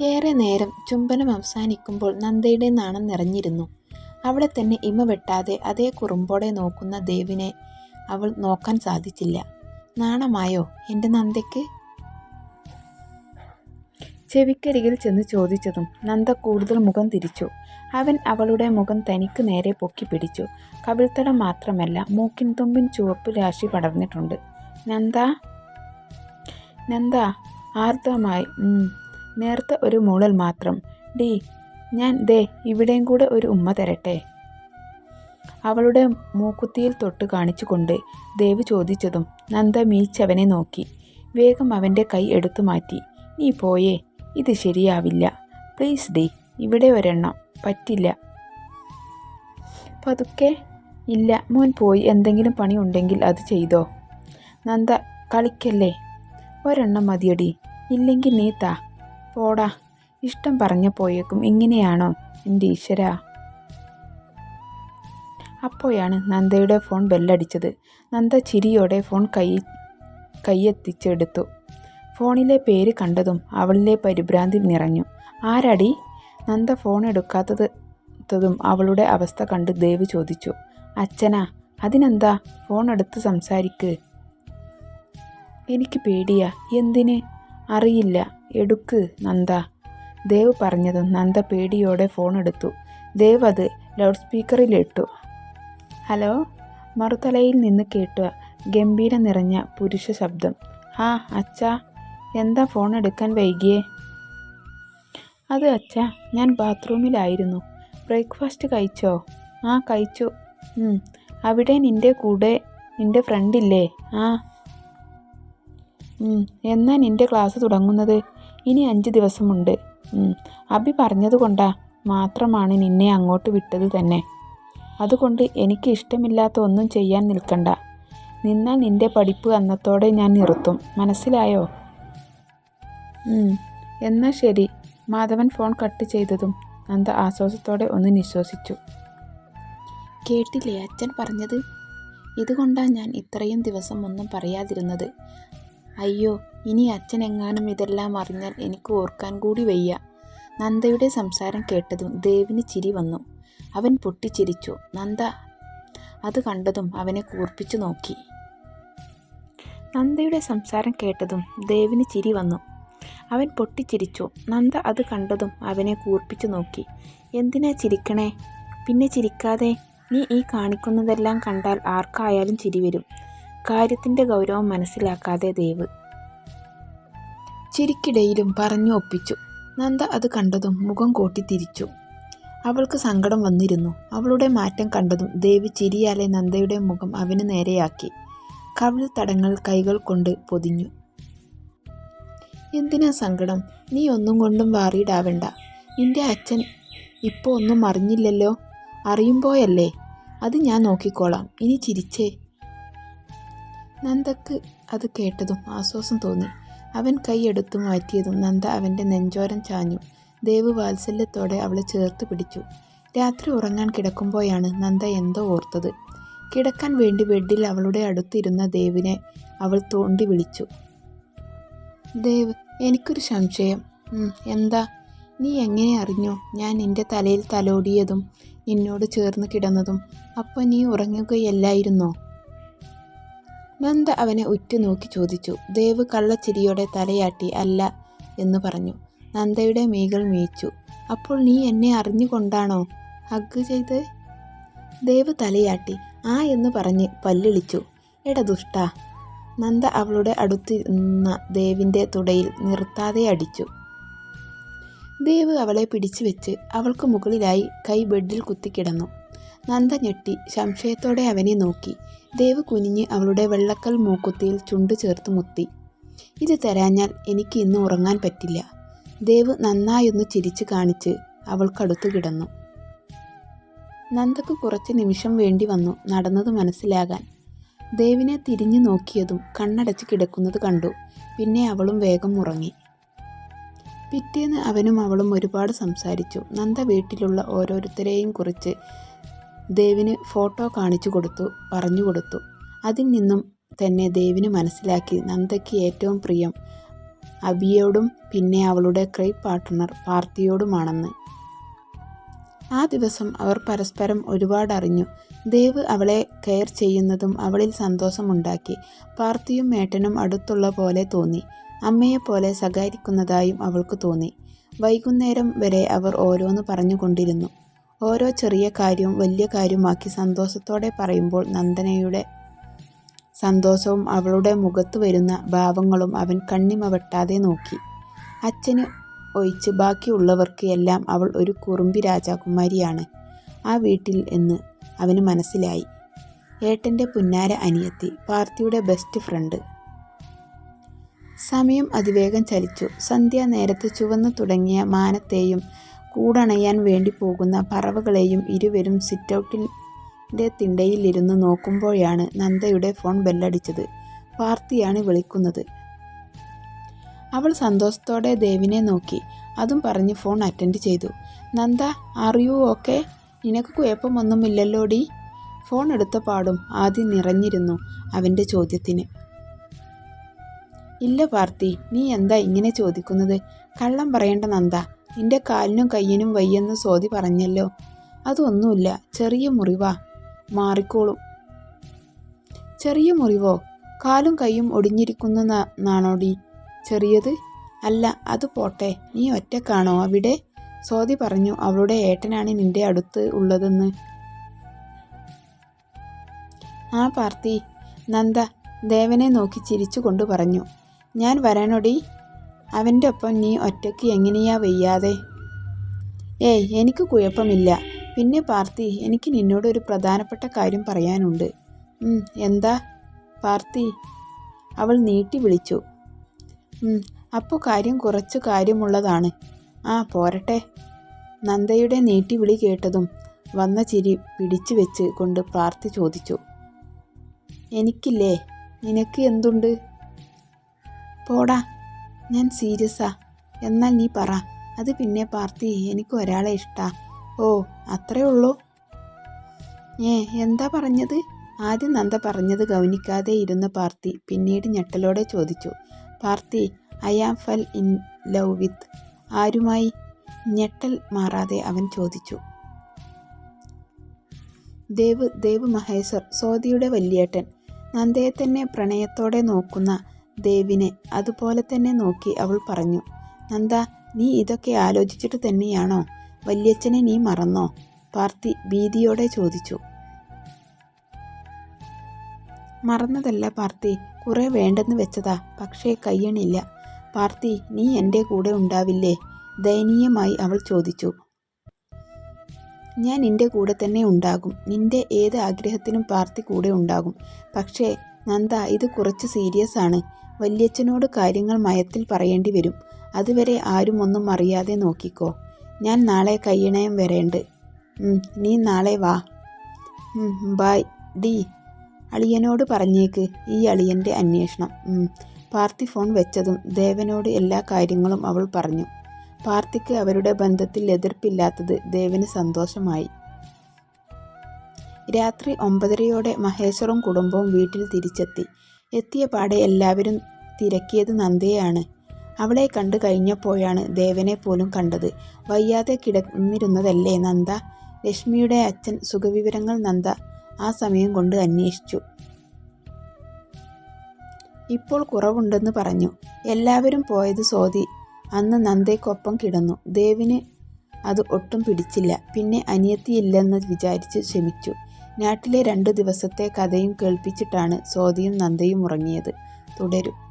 ഏറെ നേരം ചുംബനം അവസാനിക്കുമ്പോൾ നന്ദയുടെ നാണം നിറഞ്ഞിരുന്നു. അവിടെ തന്നെ ഇമ വെട്ടാതെ അതേ കുറുമ്പോടെ നോക്കുന്ന ദേവിനെ അവൾ നോക്കാൻ സാധിച്ചില്ല. നാണമായോ എന്റെ നന്ദയ്ക്ക്? ചെവിക്കരികിൽ ചെന്ന് ചോദിച്ചതും നന്ദ കൂടുതൽ മുഖം തിരിച്ചു. അവൻ അവളുടെ മുഖം തനിക്ക് നേരെ പൊക്കി പിടിച്ചു കവിൾത്തടം മാത്രമല്ല മൂക്കിൻ തുമ്പിൻ ചുവപ്പ് രാശി പടർന്നിട്ടുണ്ട്. നന്ദ നന്ദ ആർദ്രമായി. നേർത്ത ഒരു മൂളൽ മാത്രം. ഡീ ഞാൻ ദേ ഇവിടെയും കൂടെ ഒരു ഉമ്മ തരട്ടെ? അവളുടെ മൂക്കുത്തിയിൽ തൊട്ട് കാണിച്ചുകൊണ്ട് ദേവ് ചോദിച്ചതും നന്ദ മീച്ചവനെ നോക്കി. വേഗം അവന്റെ കൈ എടുത്തു മാറ്റി. നീ പോയേ. ഇത് ശരിയാവില്ല. പ്ലീസ് ഡി ഇവിടെ ഒരെണ്ണം. പറ്റില്ല. പതുക്കെ. ഇല്ല മോൻ പോയി എന്തെങ്കിലും പണി ഉണ്ടെങ്കിൽ അത് ചെയ്തോ. നന്ദ കളിക്കല്ലേ. ഒരെണ്ണം മതിയടി ഇല്ലെങ്കിൽ നീ താ. പോടാ. ഇഷ്ടം പറഞ്ഞു പോയേക്കും ഇങ്ങനെയാണോ എന്റെ ഈശ്വര അപ്പോഴാണ് നന്ദയുടെ ഫോൺ ബെല്ലടിച്ചത്. നന്ദ ചിരിയോടെ ഫോൺ കൈ കൈയെത്തിച്ചെടുത്തു ഫോണിലെ പേര് കണ്ടതും അവളിലെ പരിഭ്രാന്തി നിറഞ്ഞു. ആരടി നന്ദ ഫോൺ എടുക്കാത്തതും അവളുടെ അവസ്ഥ കണ്ട് ദേവ് ചോദിച്ചു. അച്ഛനാ. അതിനെന്താ ഫോൺ എടുത്ത് സംസാരിക്ക്. എനിക്ക് പേടിയാ. എന്തിന്? അറിയില്ല. എടുക്ക് നന്ദ ദേവ് പറഞ്ഞതും നന്ദ പേടിയോടെ ഫോൺ എടുത്തു ദേവ് അത് ലൗഡ് സ്പീക്കറിലിട്ടു ഹലോ. മറുതലയിൽ നിന്ന് കേട്ട ഗംഭീര നിറഞ്ഞ പുരുഷ ശബ്ദം ആ അച്ഛാ. എന്താ ഫോൺ എടുക്കാൻ വൈകിയേ? അത് അച്ഛാ ഞാൻ ബാത്റൂമിലായിരുന്നു. ബ്രേക്ക്ഫാസ്റ്റ് കഴിച്ചോ? ആ കഴിച്ചു. അവിടെ നിന്റെ കൂടെ നിന്റെ ഫ്രണ്ടില്ലേ? ആ. എന്നാ നിന്റെ ക്ലാസ് തുടങ്ങുന്നത്? ഇനി അഞ്ച് ദിവസമുണ്ട്. അബി പറഞ്ഞതുകൊണ്ടാ മാത്രമാണ് നിന്നെ അങ്ങോട്ട് വിട്ടത് തന്നെ. അതുകൊണ്ട് എനിക്ക് ഇഷ്ടമില്ലാത്ത ഒന്നും ചെയ്യാൻ നിൽക്കണ്ട. നിന്നാൽ നിന്റെ പഠിപ്പ് അന്നത്തോടെ ഞാൻ നിർത്തും. മനസ്സിലായോ? എന്നാൽ എന്നാ ശരി. മാധവൻ ഫോൺ കട്ട് ചെയ്തതും നന്ദ ആശ്വാസത്തോടെ ഒന്ന് നിശ്വസിച്ചു. കേട്ടില്ലേ അച്ഛൻ പറഞ്ഞത്? ഇതുകൊണ്ടാണ് ഞാൻ ഇത്രയും ദിവസം ഒന്നും പറയാതിരുന്നത്. അയ്യോ ഇനി അച്ഛനെങ്ങാനും ഇതെല്ലാം അറിഞ്ഞാൽ എനിക്ക് ഓർക്കാൻ കൂടി വയ്യ. നന്ദയുടെ സംസാരം കേട്ടതും ദേവിന് ചിരി വന്നു. അവൻ പൊട്ടിച്ചിരിച്ചു. നന്ദ അത് കണ്ടതും അവനെ കൂർപ്പിച്ചു നോക്കി. നന്ദയുടെ സംസാരം കേട്ടതും ദേവിന് ചിരി വന്നു. അവൻ പൊട്ടിച്ചിരിച്ചു. നന്ദ അത് കണ്ടതും അവനെ കൂർപ്പിച്ചു നോക്കി. എന്തിനാ ചിരിക്കണേ? പിന്നെ ചിരിക്കാതെ. നീ ഈ കാണിക്കുന്നതെല്ലാം കണ്ടാൽ ആർക്കായാലും ചിരി വരും. കാര്യത്തിന്റെ ഗൗരവം മനസ്സിലാക്കാതെ ദേവ് ചിരിക്കിടയിലും പറഞ്ഞു ഒപ്പിച്ചു. നന്ദ അത് കണ്ടതും മുഖം കോട്ടി തിരിച്ചു. അവൾക്ക് സങ്കടം വന്നിരുന്നു. അവളുടെ മാറ്റം കണ്ടതും ദേവി ചിരിയാലെ നന്ദയുടെ മുഖം അവന് നേരെയാക്കി. കവിൾ തടങ്ങൾ കൈകൾ കൊണ്ട് പൊതിഞ്ഞു. എന്തിനാ സങ്കടം? നീ ഒന്നും കൊണ്ടും വാറിയിടാവണ്ട. നിന്റെ അച്ഛൻ ഇപ്പോൾ ഒന്നും അറിഞ്ഞില്ലല്ലോ. അറിയുമ്പോയല്ലേ അത് ഞാൻ നോക്കിക്കോളാം. ഇനി ചിരിച്ചേ. നന്ദക്ക് അത് കേട്ടതും ആശ്വാസം തോന്നി. അവൻ കൈയെടുത്തു മാറ്റിയതും നന്ദ അവന്റെ നെഞ്ചോരം ചാഞ്ഞു. ദേവ് വാത്സല്യത്തോടെ അവളെ ചേർത്ത് പിടിച്ചു. രാത്രി ഉറങ്ങാൻ കിടക്കുമ്പോഴാണ് നന്ദ എന്തോ ഓർത്തത്. കിടക്കാൻ വേണ്ടി ബെഡിൽ അവളുടെ അടുത്തിരുന്ന ദേവിനെ അവൾ തോണ്ടി വിളിച്ചു. ദേവ് എനിക്കൊരു സംശയം. എന്താ? നീ എങ്ങനെ അറിഞ്ഞു ഞാൻ നിന്റെ തലയിൽ തലോടിയതും നിന്നോട് ചേർന്ന് കിടന്നതും? അപ്പോൾ നീ ഉറങ്ങുകയല്ലായിരുന്നോ? നന്ദ അവനെ ഉറ്റുനോക്കി ചോദിച്ചു. ദേവ് കള്ളച്ചിരിയോടെ തലയാട്ടി അല്ല എന്ന് പറഞ്ഞു. നന്ദയുടെ മീകൾ മീച്ചു അപ്പോൾ നീ എന്നെ അറിഞ്ഞുകൊണ്ടാണോ ഹഗ് ചെയ്ത് ദേവ് തലയാട്ടി. ആ എന്ന് പറഞ്ഞ് പല്ലിളിച്ചു. എട ദുഷ്ട നന്ദ അവളുടെ അടുത്തിരുന്ന ദേവിന്റെ തുടയിൽ നിർത്താതെ അടിച്ചു. ദേവ് അവളെ പിടിച്ചു വെച്ച് അവൾക്ക് മുകളിലായി കൈ ബെഡിൽ കുത്തിക്കിടന്നു. നന്ദ ഞെട്ടി സംശയത്തോടെ അവനെ നോക്കി. ദേവ് കുനിഞ്ഞ് അവളുടെ വെള്ളക്കൽ മൂക്കുത്തിയിൽ ചുണ്ട് ചേർത്ത് മുത്തി. ഇത് തരാഞ്ഞാൽ എനിക്ക് ഇന്ന് ഉറങ്ങാൻ പറ്റില്ല. ദേവ് നന്നായൊന്ന് ചിരിച്ചു കാണിച്ച് അവൾക്കടുത്ത് കിടന്നു. നന്ദക്ക് കുറച്ച് നിമിഷം വേണ്ടി വന്നു നടന്നത് മനസ്സിലാകാൻ. ദേവിനെ തിരിഞ്ഞു നോക്കിയതും കണ്ണടച്ച് കിടക്കുന്നത് കണ്ടു. പിന്നെ അവളും വേഗം ഉറങ്ങി. പിറ്റേന്ന് അവനും അവളും ഒരുപാട് സംസാരിച്ചു. നന്ദ വീട്ടിലുള്ള ഓരോരുത്തരെയും കുറിച്ച് ദേവിന് ഫോട്ടോ കാണിച്ചു കൊടുത്തു പറഞ്ഞു കൊടുത്തു. അതിൽ നിന്നും തന്നെ ദേവിന് മനസ്സിലാക്കി നന്ദയ്ക്ക് ഏറ്റവും പ്രിയം അബിയോടും പിന്നെ അവളുടെ ക്രൈ പാർട്ട്ണർ പാർത്തിയോടുമാണെന്ന്. ആ ദിവസം അവർ പരസ്പരം ഒരുപാട് അറിഞ്ഞു ദേവ് അവളെ കെയർ ചെയ്യുന്നതും അവളിൽ സന്തോഷമുണ്ടാക്കി. പാർത്തിയും മേട്ടനും അടുത്തുള്ള പോലെ തോന്നി. അമ്മയെപ്പോലെ ശകാരിക്കുന്നതായും അവൾക്ക് തോന്നി. വൈകുന്നേരം വരെ അവർ ഓരോന്ന് പറഞ്ഞുകൊണ്ടിരുന്നു. ഓരോ ചെറിയ കാര്യവും വലിയ കാര്യമാക്കി സന്തോഷത്തോടെ പറയുമ്പോൾ നന്ദനയുടെ സന്തോഷവും അവളുടെ മുഖത്ത് വരുന്ന ഭാവങ്ങളും അവൻ കണ്ണിമവെട്ടാതെ നോക്കി. അച്ഛന് ഒഴിച്ച് ബാക്കിയുള്ളവർക്ക് എല്ലാം അവൾ ഒരു കുറുമ്പി രാജാകുമാരിയാണ് ആ വീട്ടിൽ എന്ന് അവന് മനസ്സിലായി. ഏട്ടന്റെ പുന്നാര അനിയത്തി, പാർത്തിയുടെ ബെസ്റ്റ് ഫ്രണ്ട്. സമയം അതിവേഗം ചലിച്ചു. സന്ധ്യാനേരത്ത് ചുവന്നു തുടങ്ങിയ മാനത്തെയും കൂടണയാൻ വേണ്ടി പോകുന്ന പറവകളെയും ഇരുവരും സിറ്റൗട്ടിന്റെ തിണ്ടയിലിരുന്ന് നോക്കുമ്പോഴാണ് നന്ദയുടെ ഫോൺ ബെല്ലടിച്ചത്. പാർത്തിയാണ് വിളിക്കുന്നത്. അവൾ സന്തോഷത്തോടെ ദേവിനെ നോക്കി. അതും പറഞ്ഞ് ഫോൺ അറ്റൻഡ് ചെയ്തു. Nanda are you okay? നിനക്ക് കുഴപ്പമൊന്നുമില്ലല്ലോടി ഫോൺ എടുത്ത പാടും ആദ്യം നിറഞ്ഞിരുന്നു അവന്റെ ചോദ്യത്തിന്. ഇല്ല പാർത്തി, നീ എന്താ ഇങ്ങനെ ചോദിക്കുന്നത്? കള്ളം പറയേണ്ട നന്ദാ. നിന്റെ കാലിനും കയ്യിനും വയ്യെന്ന് സോദി പറഞ്ഞല്ലോ. അതൊന്നുമില്ല ചെറിയ മുറിവാ. മാറിക്കോളും. ചെറിയ മുറിവോ? കാലും കൈയും ഒടിഞ്ഞിരിക്കുന്ന നാണോടി ചെറിയത്? അല്ല, അത് പോട്ടെ. നീ ഒറ്റക്കാണോ അവിടെ? സോദി പറഞ്ഞു അവളുടെ ഏട്ടനാണ് നിന്റെ അടുത്ത് ഉള്ളതെന്ന്. ആ പാർത്തി. നന്ദ ദേവനെ നോക്കി ചിരിച്ചുകൊണ്ട് പറഞ്ഞു. ഞാൻ വരണോടീ? ഒപ്പം നീ ഒറ്റയ്ക്ക് എങ്ങനെയാ വയ്യാതെ? ഏയ് എനിക്ക് കുഴപ്പമില്ല. പിന്നെ പാർത്തി എനിക്ക് നിന്നോട് ഒരു പ്രധാനപ്പെട്ട കാര്യം പറയാനുണ്ട്. എന്താ? പാർത്തി അവൾ നീട്ടി വിളിച്ചു. അപ്പോൾ അപ്പൊ കാര്യം കുറച്ച് കാര്യമുള്ളതാണ്. ആ പോരട്ടെ. നന്ദയുടെ നീട്ടി വിളി കേട്ടതും വന്ന ചിരി പിടിച്ചു വെച്ച് കൊണ്ട് പാർത്തി ചോദിച്ചു. എനിക്കില്ലേ? നിനക്ക് എന്തുണ്ട്? പോടാ. ഞാൻ സീരിയസാ. എന്നാൽ നീ പറ. അത് പിന്നെ പാർത്തി എനിക്ക് ഒരാളെ ഇഷ്ടാ. ഓ അത്രേ ഉള്ളൂ ഏ എന്താ പറഞ്ഞത്? ആദ്യം നന്ദ പറഞ്ഞത് ഗൗനിക്കാതെ ഇരുന്ന പാർത്തി പിന്നീട് ഞെട്ടലോടെ ചോദിച്ചു. Parthi I am fell in love with ആരുമായി? ഞെട്ടൽ മാറാതെ അവൻ ചോദിച്ചു. ദേവ് ദേവ് മഹേശ്വർ സോദിയുടെ വല്യേട്ടൻ. നന്ദയെ തന്നെ പ്രണയത്തോടെ നോക്കുന്ന ദേവിനെ അതുപോലെ തന്നെ നോക്കി അവൾ പറഞ്ഞു. നന്ദ നീ ഇതൊക്കെ ആലോചിച്ചിട്ട് തന്നെയാണോ? വല്യച്ഛനെ നീ മറന്നോ? പാർത്തി ഭീതിയോടെ ചോദിച്ചു. മറന്നതല്ല പാർത്തി. കുറെ വേണ്ടെന്ന് വെച്ചതാ. പക്ഷേ കയ്യണില്ല പാർത്തി നീ എന്റെ കൂടെ ഉണ്ടാവില്ലേ? ദയനീയമായി അവൾ ചോദിച്ചു. ഞാൻ നിന്റെ കൂടെ തന്നെ ഉണ്ടാകും. നിന്റെ ഏത് ആഗ്രഹത്തിനും പാർത്തി കൂടെ ഉണ്ടാകും. പക്ഷേ നന്ദ ഇത് കുറച്ച് സീരിയസ് ആണ്. വല്യച്ഛനോട് കാര്യങ്ങൾ മയത്തിൽ പറയേണ്ടി വരും. അതുവരെ ആരും ഒന്നും അറിയാതെ നോക്കിക്കോ. ഞാൻ നാളെ കയ്യണയം വരേണ്ട്. നീ നാളെ വാ. ബായ് ഡീ. അളിയനോട് പറഞ്ഞേക്ക് ഈ അളിയന്റെ അന്വേഷണം. പാർത്തി ഫോൺ വെച്ചതും ദേവനോട് എല്ലാ കാര്യങ്ങളും അവൾ പറഞ്ഞു. പാർത്തിക്ക് അവരുടെ ബന്ധത്തിൽ എതിർപ്പില്ലാത്തത് ദേവന് സന്തോഷമായി. രാത്രി ഒമ്പതരയോടെ മഹേശ്വറും കുടുംബവും വീട്ടിൽ തിരിച്ചെത്തി. എത്തിയപാടെ എല്ലാവരും തിരക്കിയത് നന്ദയെയാണ്. അവളെ കണ്ടു കഴിഞ്ഞപ്പോഴാണ് ദേവനെ പോലും കണ്ടത്. വയ്യാതെ കിടന്നിരുന്നതല്ലേ നന്ദ? ലക്ഷ്മിയുടെ അച്ഛൻ സുഖവിവരങ്ങൾ നന്ദ ആ സമയം കൊണ്ട് അന്വേഷിച്ചു. ഇപ്പോൾ കുറവുണ്ടെന്ന് പറഞ്ഞു. എല്ലാവരും പോയത് സോദി അന്ന് നന്ദയ്ക്കൊപ്പം കിടന്നു. ദേവിന് അത് ഒട്ടും പിടിച്ചില്ല. പിന്നെ അനിയത്തിയില്ലെന്ന് വിചാരിച്ച് ക്ഷമിച്ചു. നാട്ടിലെ രണ്ടു ദിവസത്തെ കഥയും കേൾപ്പിച്ചിട്ടാണ് സ്വാതിയും നന്ദയും ഉറങ്ങിയത്. തുടരും.